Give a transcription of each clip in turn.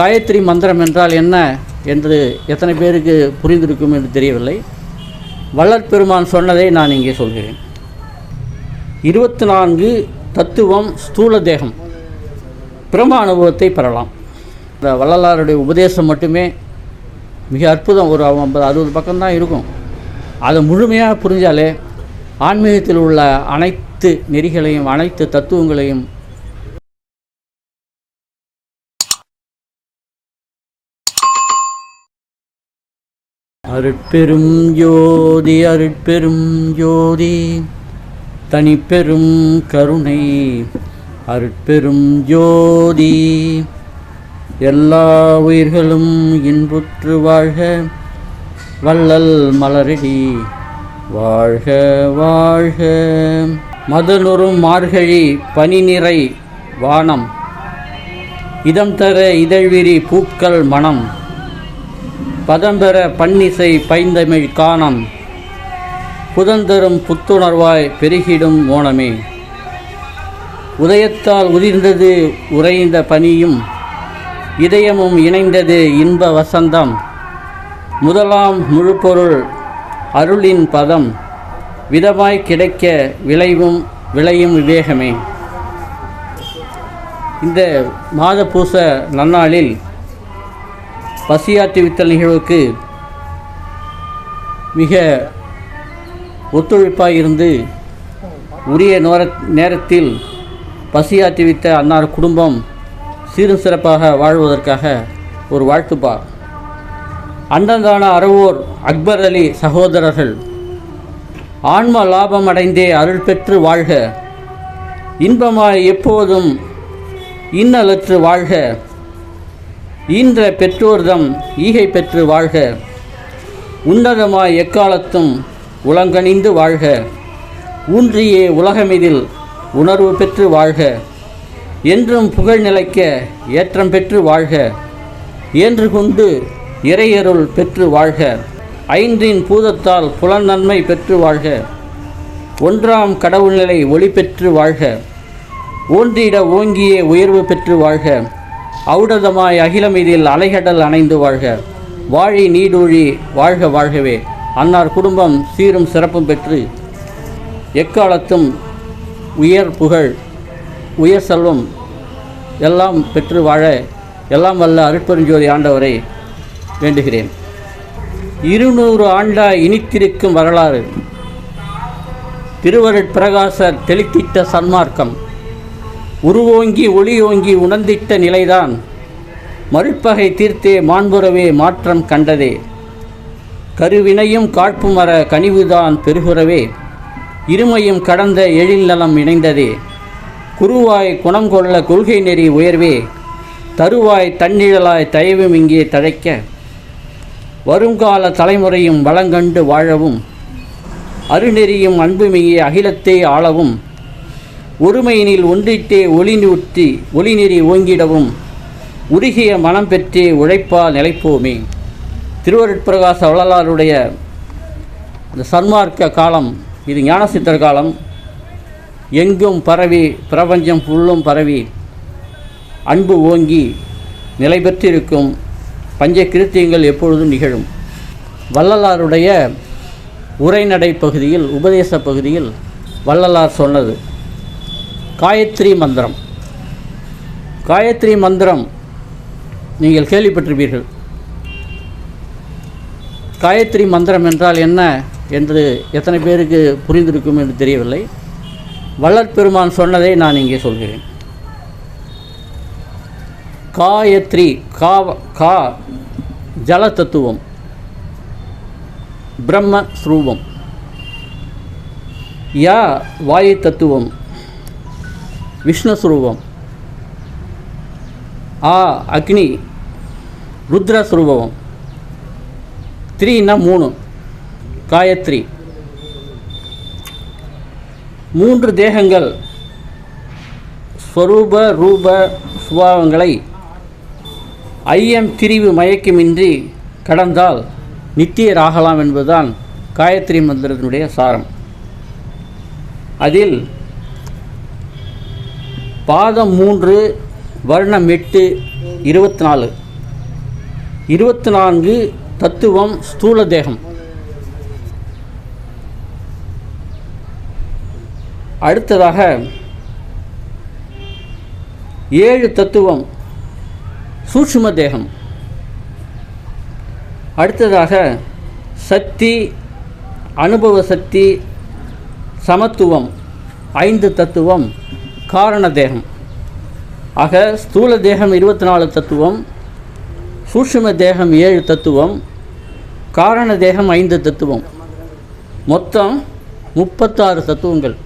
காயத்ரி மந்திரம் என்றால் என்ன என்று எத்தனை பேருக்கு புரிந்திருக்கும் என்று தெரியவில்லை. வள்ளற்பெருமான் சொன்னதை நான் இங்கே சொல்கிறேன். இருபத்தி நான்கு தத்துவம் ஸ்தூல தேகம். பிரம்ம அனுபவத்தை பெறலாம். இந்த வள்ளலாருடைய உபதேசம் மட்டுமே மிக அற்புதம். ஒரு ஐம்பது அறுபது பக்கம்தான் இருக்கும். அதை முழுமையாக புரிஞ்சாலே ஆன்மீகத்தில் உள்ள அனைத்து நெறிகளையும் அனைத்து தத்துவங்களையும் அருட்பெரும் ஜோதி அருட்பெரும் ஜோதி தனிப்பெரும் கருணை அருட்பெரும் ஜோதி. எல்லா உயிர்களும் இன்புற்று வாழ்க வள்ளல் மலரடி வாழ்க வாழ்க. மதனுறும் மார்கழி பனிநிறை வானம் இதம் தர இதழ்விரி பூக்கள் மனம். பதம்பெற பன்னிசை பைந்தமிழ் காணம். புதந்தரும் புத்துணர்வாய் பெருகிடும் ஓணமே. உதயத்தால் உதிர்ந்தது உறைந்த பனியும் இதயமும் இணைந்தது இன்ப வசந்தம். முதலாம் முழுப்பொருள் அருளின் பதம் விதமாய் கிடைக்க விளைவும் விளையும் விவேகமே. இந்த மாத பூச நன்னாளில் பசியாற்றி வித்தல் நிகழ்வுக்கு மிக ஒத்துழைப்பாக இருந்து உரிய நேர நேரத்தில் பசியாற்றி வித்த அன்னார் குடும்பம் சீரும் சிறப்பாக வாழ்வதற்காக ஒரு வாழ்த்துப்பா. அண்டந்தான அறவோர் அக்பர் அலி சகோதரர்கள் ஆன்ம லாபம் அடைந்தே அருள் பெற்று வாழ்க. இன்பமாய் எப்போதும் இன்னலற்று வாழ்க. ஈன்ற பெற்றோர்தம் ஈகை பெற்று வாழ்க. உன்னதமாய் எக்காலத்தும் உலங்கணிந்து வாழ்க. ஊன்றியே உலகமிதில் உணர்வு பெற்று வாழ்க. என்றும் புகழ் நிலைக்க ஏற்றம் பெற்று வாழ்க. ஏன்று கொண்டு இறையருள் பெற்று வாழ்க. ஐந்தின் பூதத்தால் புலன் நன்மை பெற்று வாழ்க. ஒன்றாம் கடவுள் நிலை ஒளி பெற்று வாழ்க. ஓன்றிட ஓங்கியே உயர்வு பெற்று வாழ்க. அவுடதமாய் அகிலமீதில் அலைகடல் அணைந்து வாழ்க. வாழி நீடூழி வாழ்க வாழ்கவே. அன்னார் குடும்பம் சீரும் சிறப்பும் பெற்று எக்காலத்தும் உயர் புகழ் உயர் செல்வம் எல்லாம் பெற்று வாழ எல்லாம் வல்ல அருட்பெருஞ்சோதி ஆண்டவரை வேண்டுகிறேன். இருநூறு ஆண்டாய் இனித்திருக்கும் வரலாறு. திருவருட்பிரகாசர் தெளித்திட்ட சன்மார்க்கம். உருவோங்கி ஒளியோங்கி உணர்ந்திட்ட நிலைதான். மறுப்பகை தீர்த்தே மாண்புறவே மாற்றம் கண்டதே. கருவினையும் காழ்ப்புமர கனிவுதான் பெருகுறவே. இருமையும் கடந்த எழில் நலம் இணைந்ததே. குருவாய் குணம் கொள்ள கொள்கை நெறி உயர்வே. தருவாய் தன்னிழலாய் தயவும் இங்கே தழைக்க. வருங்கால தலைமுறையும் வளங்கண்டு வாழவும். அருநெறியும் அன்புமிகே அகிலத்தை ஆளவும். ஒருமையினில் ஒன்றிட்டே ஒளி ஒளிநெறி ஓங்கிடவும் உருகிய மனம் பெற்றே உழைப்பால் நிலைப்போமே. திருவருட்பிரகாச வள்ளலாருடைய இந்த சன்மார்க்க காலம் இது ஞானசித்தர் காலம் எங்கும் பரவி பிரபஞ்சம் ஃபுல்லும் பரவி அன்பு ஓங்கி நிலை பெற்றிருக்கும் பஞ்ச கிருத்தியங்கள் எப்பொழுதும் நிகழும். வள்ளலாருடைய உரைநடை பகுதியில் உபதேச பகுதியில் வள்ளலார் சொன்னது. காயத்ரி மந்திரம். காயத்ரி மந்திரம் நீங்கள் கேள்விப்பட்டிருப்பீர்கள். காயத்ரி மந்திரம் என்றால் என்ன என்று எத்தனை பேருக்கு புரிந்திருக்கும் என்று தெரியவில்லை. வள்ளற்பெருமான் சொன்னதை நான் இங்கே சொல்கிறேன். காயத்ரி கா கா ஜல தத்துவம் பிரம்ம ஸ்ரூபம் யா வாயு தத்துவம். விஷ்ணுஸ்வரூபம். ஆ அக்னி. ருத்ரஸ்வரூபம். த்ரீன்னா மூணு. காயத்ரி. மூன்று தேகங்கள். ஸ்வரூப ரூப சுபாவங்களை ஐயம் திரிவு மயக்கமின்றி கடந்தால் நித்தியராகலாம் என்பதுதான் காயத்ரி மந்திரத்தினுடைய சாரம். அதில் பாதம் மூன்று வர்ணம் எட்டு இருபத்தி நாலு இருபத்தி நான்கு தத்துவம் ஸ்தூல தேகம் அடுத்ததாக ஏழு தத்துவம் சூட்சும தேகம் அடுத்ததாக சக்தி அனுபவ சக்தி சமத்துவம் ஐந்து தத்துவம் காரண தேகம். ஆக ஸ்தூல தேகம் இருபத்தி நாலு தத்துவம் சூட்சும தேகம் ஏழு தத்துவம் காரண தேகம் ஐந்து தத்துவம். மொத்தம் முப்பத்தாறு தத்துவங்கள்.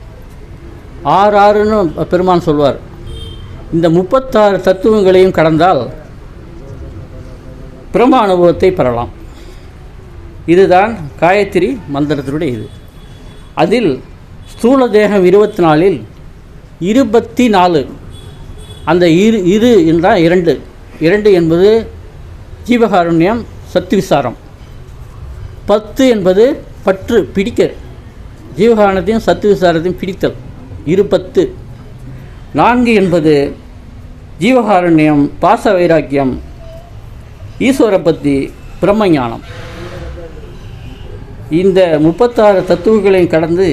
ஆறு ஆறுன்னு பெருமான் சொல்வார். இந்த முப்பத்தாறு தத்துவங்களையும் கடந்தால் பிரம்ம அனுபவத்தை பெறலாம். இதுதான் காயத்ரி மந்திரத்தினுடைய இது. அதில் ஸ்தூல தேகம் இருபத்தி நாலில் இருபத்தி நாலு அந்த இரு இரு என்றால் இரண்டு. இரண்டு என்பது ஜீவகாருண்யம் சத்து விசாரம் பத்து என்பது பற்று பிடிக்க ஜீவகாரணத்தையும் சத்து விசாரத்தையும் பிடித்தல். இரு பத்து நான்கு என்பது ஜீவகாருண்யம் பாச வைராக்கியம் ஈஸ்வர பத்தி பிரம்மஞானம். இந்த முப்பத்தாறு தத்துவங்களையும் கடந்து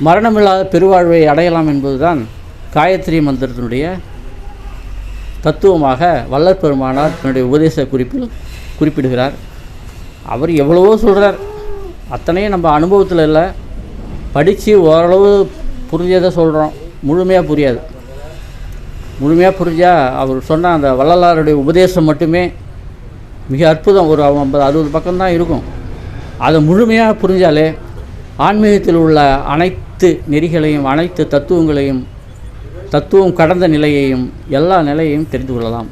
மரணமில்லாத பெருவாழ்வை அடையலாம் என்பதுதான் காயத்ரி மந்திரத்தினுடைய தத்துவமாக வல்லற் பெருமானார் தன்னுடைய உபதேச குறிப்பில் குறிப்பிடுகிறார். அவர் எவ்வளவோ சொல்கிறார் அத்தனையும் நம்ம அனுபவத்தில் இல்லை. படித்து ஓரளவு புரிஞ்சதை சொல்கிறோம் முழுமையாக புரியாது. முழுமையாக புரிஞ்சால் அவர் சொன்ன அந்த வள்ளலாருடைய உபதேசம் மட்டுமே மிக அற்புதம். ஒரு ஐம்பது அறுபது பக்கம்தான் இருக்கும். அதை முழுமையாக புரிஞ்சாலே ஆன்மீகத்தில் உள்ள அனைத்து நெறிகளையும் அனைத்து தத்துவங்களையும் தத்துவம் கடந்த நிலையையும் எல்லா நிலையையும் தெரிந்து கொள்ளலாம்.